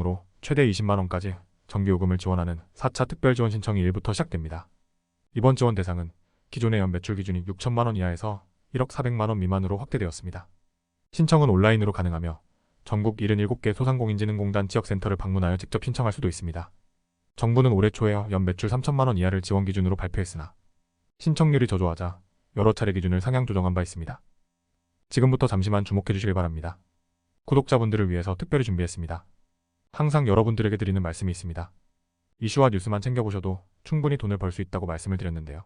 으로 최대 20만원까지 전기요금을 지원하는 4차 특별지원 신청이 1일부터 시작됩니다. 이번 지원 대상은 기존의 연 매출 기준이 6천만원 이하에서 1억 400만원 미만으로 확대되었습니다. 신청은 온라인으로 가능하며 전국 77개 소상공인진흥공단 지역센터를 방문하여 직접 신청할 수도 있습니다. 정부는 올해 초에 연 매출 3천만원 이하를 지원 기준으로 발표했으나 신청률이 저조하자 여러 차례 기준을 상향 조정한 바 있습니다. 지금부터 잠시만 주목해 주시길 바랍니다. 구독자분들을 위해서 특별히 준비했습니다. 항상 여러분들에게 드리는 말씀이 있습니다. 이슈와 뉴스만 챙겨보셔도 충분히 돈을 벌 수 있다고 말씀을 드렸는데요.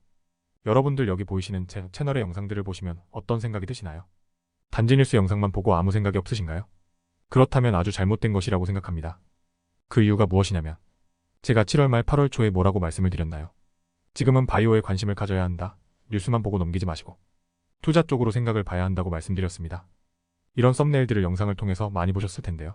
여러분들 여기 보이시는 제 채널의 영상들을 보시면 어떤 생각이 드시나요? 단지 뉴스 영상만 보고 아무 생각이 없으신가요? 그렇다면 아주 잘못된 것이라고 생각합니다. 그 이유가 무엇이냐면 제가 7월 말 8월 초에 뭐라고 말씀을 드렸나요? 지금은 바이오에 관심을 가져야 한다. 뉴스만 보고 넘기지 마시고 투자 쪽으로 생각을 봐야 한다고 말씀드렸습니다. 이런 썸네일들을 영상을 통해서 많이 보셨을 텐데요.